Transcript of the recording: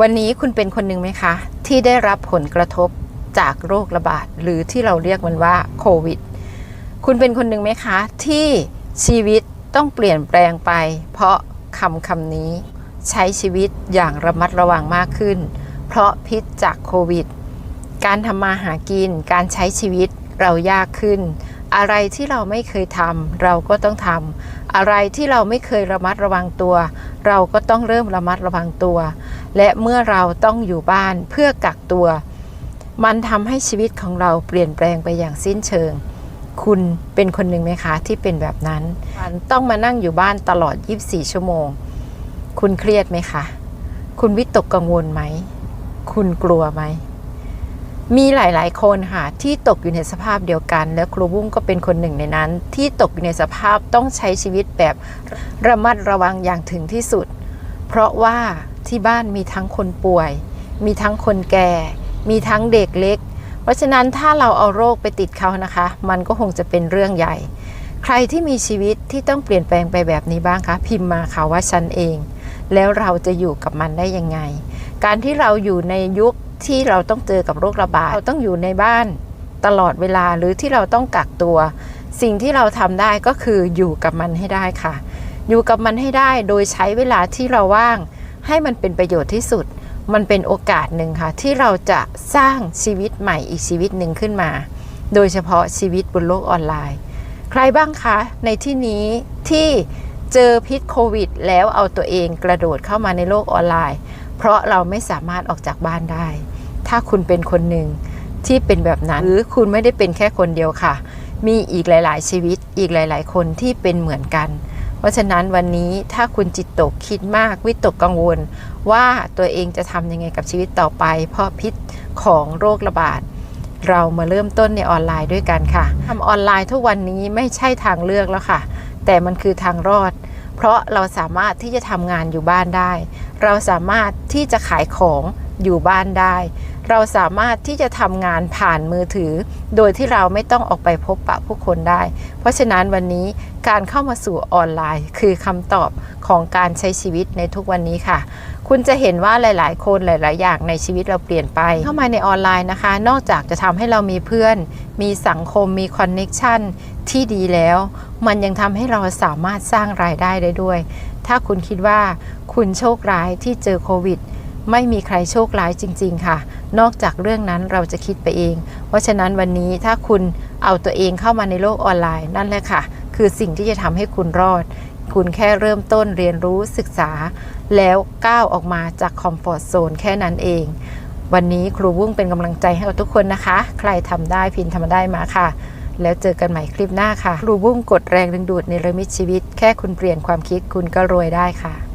วันนี้คุณเป็นคนหนึ่งไหมคะ ที่ได้รับผลกระทบจากโรคระบาด หรือที่เราเรียกมันว่าโควิด คุณเป็นคนหนึ่งไหมคะ ที่ชีวิตต้องเปลี่ยนแปลงไป เพราะคำคำนี้ใช้ชีวิตอย่างระมัดระวังมากขึ้น เพราะพิษจากโควิด การทำมาหากิน การใช้ชีวิตเรายากขึ้น อะไรที่เราไม่เคยทำเราก็ต้องทำอะไรที่เราไม่เคยระมัดระวังตัว เราก็ต้องเริ่มระมัดระวังตัว และเมื่อเราต้องอยู่บ้านเพื่อกักตัว มันทำให้ชีวิตของเราเปลี่ยนแปลงไปอย่างสิ้นเชิง คุณเป็นคนหนึ่งไหมคะที่เป็นแบบนั้นมันต้องมานั่งอยู่บ้านตลอด 24 ชั่วโมง คุณเครียดไหมคะ คุณวิตกกังวลไหม คุณกลัวไหม มีหลาย ๆ คนค่ะที่ตกอยู่ในสภาพเดียวกัน และครูบุ้งก็เป็นคนหนึ่งในนั้น ที่ตกอยู่ในสภาพต้องใช้ชีวิตแบบระมัดระวังอย่างถึงที่สุด เพราะว่า ที่บ้านมีทั้งคนป่วย มีทั้งคนแก่ มีทั้งเด็กเล็ก เพราะฉะนั้นถ้าเราเอาโรคไปติดเขานะคะ มันก็คงจะเป็นเรื่องใหญ่ ใครที่มีชีวิตที่ต้องเปลี่ยนแปลงไปแบบนี้บ้างคะพิมพ์มาค่ะว่าฉันเอง แล้วเราจะอยู่กับมันได้ยังไง การที่เราอยู่ในยุคที่เราต้องเจอกับโรคระบาดเราต้องอยู่ในบ้านตลอดเวลาหรือที่เราต้องกักตัว สิ่งที่เราทำได้ก็คืออยู่กับมันให้ได้ค่ะ อยู่กับมันให้ได้โดยใช้เวลาที่เราว่าง ให้มันเป็นประโยชน์ที่สุด มันเป็นโอกาสหนึ่งค่ะ ที่เราจะสร้างชีวิตใหม่อีกชีวิตหนึ่งขึ้นมา โดยเฉพาะชีวิตบนโลกออนไลน์ ใครบ้างคะ ในที่นี้ที่เจอพิษโควิด แล้วเอาตัวเองกระโดดเข้ามาในโลกออนไลน์ เพราะเราไม่สามารถออกจากบ้านได้ ถ้าคุณเป็นคนหนึ่งที่เป็นแบบนั้น หรือคุณไม่ได้เป็นแค่คนเดียวค่ะ มีอีกหลาย ๆ ชีวิตอีกหลาย ๆ คนที่เป็นเหมือนกัน เพราะฉะนั้นวันนี้ถ้าคุณจิตตกคิดมากวิตกกังวล ว่าตัวเองจะทำยังไงกับชีวิตต่อไป เพราะพิษของโรคระบาดเรามาเริ่มต้นในออนไลน์ด้วยกันค่ะทำออนไลน์ทุกวันนี้ไม่ใช่ทางเลือกแล้วค่ะ แต่มันคือทางรอด เพราะเราสามารถที่จะทำงานอยู่บ้านได้ เราสามารถที่จะขายของ อยู่บ้านได้ เราสามารถที่จะทำงานผ่านมือถือ โดยที่เราไม่ต้องออกไปพบปะผู้คนได้ เพราะฉะนั้นวันนี้การเข้ามาสู่ออนไลน์ คือคำตอบของการใช้ชีวิตในทุกวันนี้ค่ะ คุณจะเห็นว่าหลาย ๆ คนหลาย ๆ อย่างในชีวิตเราเปลี่ยนไป เข้ามาในออนไลน์นะคะ นอกจากจะทำให้เรามีเพื่อน มีสังคมมีคอนเน็ชันที่ดีแล้ว มันยังทำให้เราสามารถสร้างรายได้ได้ด้วย ถ้าคุณคิดว่าคุณโชคร้ายที่เจอโควิด ไม่มีใครโชคร้ายจริง ๆ ค่ะ นอกจากเรื่องนั้นเราจะคิดไปเอง เพราะฉะนั้นวันนี้ถ้าคุณเอาตัวเองเข้ามาในโลกออนไลน์นั่นแหละค่ะ คือสิ่งที่จะทำให้คุณรอด คุณแค่เริ่มต้นเรียนรู้ศึกษา แล้วก้าวออกมาจากคอมฟอร์ทโซนแค่นั้นเอง วันนี้ครูวุ้งเป็นกำลังใจให้กับทุกคนนะคะ ใครทำได้พินทำได้มาค่ะแล้วเจอกันใหม่คลิปหน้าค่ะ ครูวุ้งกดแรงดึงดูดในระมิตชีวิต แค่คุณเปลี่ยนความคิดคุณก็รวยได้ค่ะ